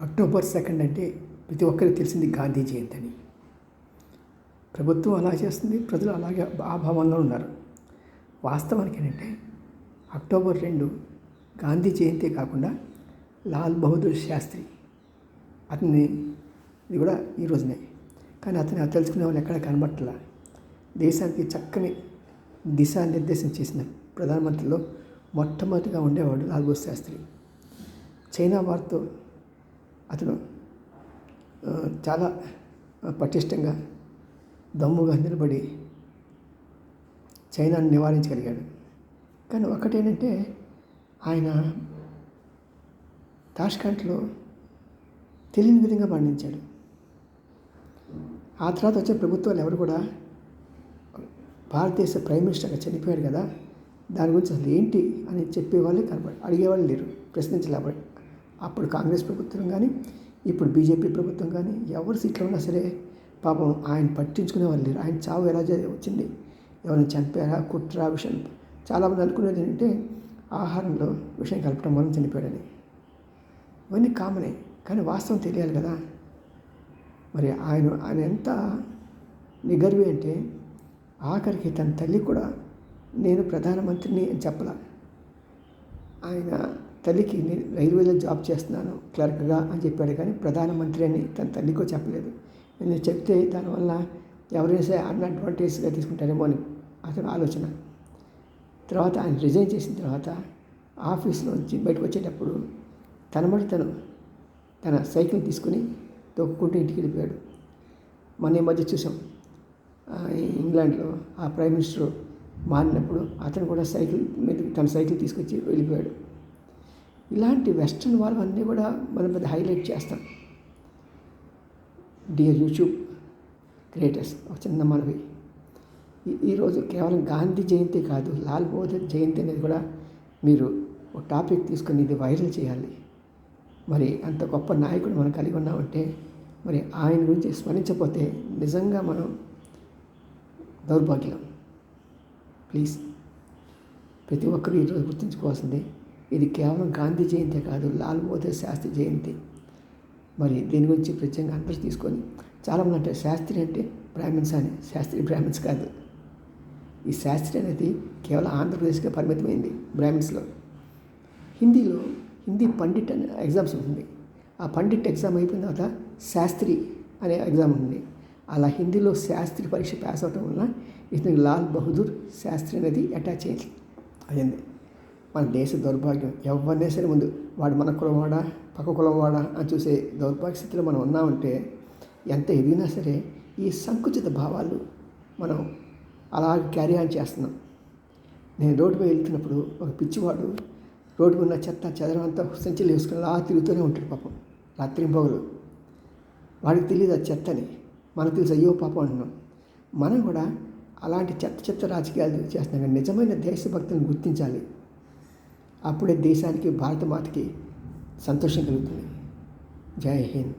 October second అంటే ప్రతి ఒక్కరికి తెలిసింది గాంధీ జయంతి అని. ప్రభుత్వం అలా చేస్తుంది ప్రజలు అలాగే ఆ భావంలో ఉన్నారు. వాస్తవానికి ఏంటంటే అక్టోబర్ రెండు గాంధీ జయంతి కాకుండా లాల్ బహదూర్ శాస్త్రి అతన్ని ఇది కూడా ఈ రోజునే. కానీ అతను అది తెలుసుకునే వాళ్ళు ఎక్కడ కనబట్టలా. దేశానికి చక్కని దిశానిర్దేశం చేసిన ప్రధానమంత్రిలో మొట్టమొదటిగా ఉండేవాడు లాల్ బహదూర్ శాస్త్రి. చైనా వారితో అతను చాలా పటిష్టంగా దమ్ముగా నిలబడి చైనాను నివారించగలిగాడు. కానీ ఒకటేంటంటే ఆయన తాష్కంట్లో తెలియని విధంగా మరణించాడు. ఆ తర్వాత వచ్చే ప్రభుత్వాలు ఎవరు కూడా భారతదేశ ప్రైమ్ మినిస్టర్గా చనిపోయాడు కదా దాని గురించి అసలు ఏంటి అని చెప్పేవాళ్ళు కనబడి అడిగేవాళ్ళు లేరు ప్రశ్నించలేబడి అప్పుడు కాంగ్రెస్ ప్రభుత్వం కానీ ఇప్పుడు బీజేపీ ప్రభుత్వం కానీ ఎవరు సీట్లో ఉన్నా సరే పాపం ఆయన పట్టించుకునే వాళ్ళు లేరు. ఆయన చావు ఎలా జరి- వచ్చింది? ఎవరైనా చనిపోయారా కుట్ర? విషయం చాలామంది అనుకునేది ఏంటంటే ఆహారంలో విషయం కలపడం వలన చనిపోయాడని. ఇవన్నీ కామనే కానీ వాస్తవం తెలియాలి కదా. మరి ఆయన ఆయన ఎంత నిగర్వి అంటే ఆఖరికి తన తల్లి కూడా నేను ప్రధానమంత్రిని అని చెప్పలా. ఆయన తల్లికి నేను రైల్వేలో జాబ్ చేస్తున్నాను క్లర్క్గా అని చెప్పాడు కానీ ప్రధానమంత్రి అని తన తల్లికో చెప్పలేదు. నేను చెప్తే దానివల్ల ఎవరైనా సరే అన్అడ్వాంటేజ్గా తీసుకుంటారేమో అని అతని ఆలోచన. తర్వాత ఆయన రిజైన్ చేసిన తర్వాత ఆఫీస్లోంచి బయటకు వచ్చేటప్పుడు తన తను తన సైకిల్ తీసుకుని తొక్కుకుంటూ ఇంటికి వెళ్ళిపోయాడు. మన ఈ మధ్య చూసాం. ఇంగ్లాండ్లో ఆ ప్రైమ్ మినిస్టర్ మారినప్పుడు అతను కూడా సైకిల్ మీద తన సైకిల్ తీసుకొచ్చి వెళ్ళిపోయాడు. ఇలాంటి వెస్ట్రన్ వాళ్ళు అన్నీ కూడా మనం మీద హైలైట్ చేస్తాం. డియర్ యూట్యూబ్ క్రియేటర్స్ ఒక చిన్న మనవి. ఈరోజు కేవలం గాంధీ జయంతి కాదు లాల్ బహదూర్ జయంతి అనేది కూడా మీరు ఒక టాపిక్ తీసుకొని ఇది వైరల్ చేయాలి. మరి అంత గొప్ప నాయకుడు మనం కలిగి ఉన్నామంటే మరి ఆయన గురించి స్మరించకపోతే నిజంగా మనం దౌర్భాగ్యం ప్లీజ్ ప్రతి ఒక్కరూ ఈరోజు గుర్తుంచుకోవాల్సిందే ఇది కేవలం గాంధీ జయంతి కాదు లాల్ బహదూర్ శాస్త్రి జయంతి. మరి దీని గురించి ప్రత్యేకంగా అందరూ తీసుకొని చాలామంది అంటే శాస్త్రి అంటే బ్రాహ్మిన్స్ అని శాస్త్రి బ్రాహ్మిన్స్ కాదు. ఈ శాస్త్రి అనేది కేవలం ఆంధ్రప్రదేశ్కే పరిమితమైంది బ్రాహ్మిన్స్లో. హిందీలో హిందీ పండిట్ అనే ఎగ్జామ్స్ ఉంటుంది. ఆ పండిట్ ఎగ్జామ్ అయిపోయిన తర్వాత శాస్త్రి అనే ఎగ్జామ్ ఉంటుంది. అలా హిందీలో శాస్త్రి పరీక్ష పాస్ అవటం వల్ల ఇతనికి లాల్ బహదూర్ శాస్త్రి అనేది అటాచ్ అయింది. అయింది. మన దేశ దౌర్భాగ్యం ఎవరినే సరే ముందు వాడు మన కులవాడా పక్క కులవాడా అని చూసే దౌర్భాగ్య స్థితిలో మనం ఉన్నామంటే ఎంత ఎదిగినా సరే ఈ సంకుచిత భావాలు మనం అలా క్యారీ ఆన్ చేస్తున్నాం. నేను రోడ్డు మీద వెళ్తున్నప్పుడు ఒక పిచ్చివాడు రోడ్డు ఉన్న చెత్త చెదరం అంతా సంచులు వేసుకుని అలా తిరుగుతూనే ఉంటాడు పాపం. రాత్రి పొగలు. వాడికి తెలియదు ఆ చెత్తని మనకు తెలుసు అయ్యో పాపం అంటున్నాం. మనం కూడా అలాంటి చెత్త చెత్త రాజకీయాలు చేస్తున్నాం కానీ నిజమైన దేశభక్తులను గుర్తించాలి. అప్పుడే దేశానికి భారత మాతకి సంతోషం కలుగుతుంది జై హింద్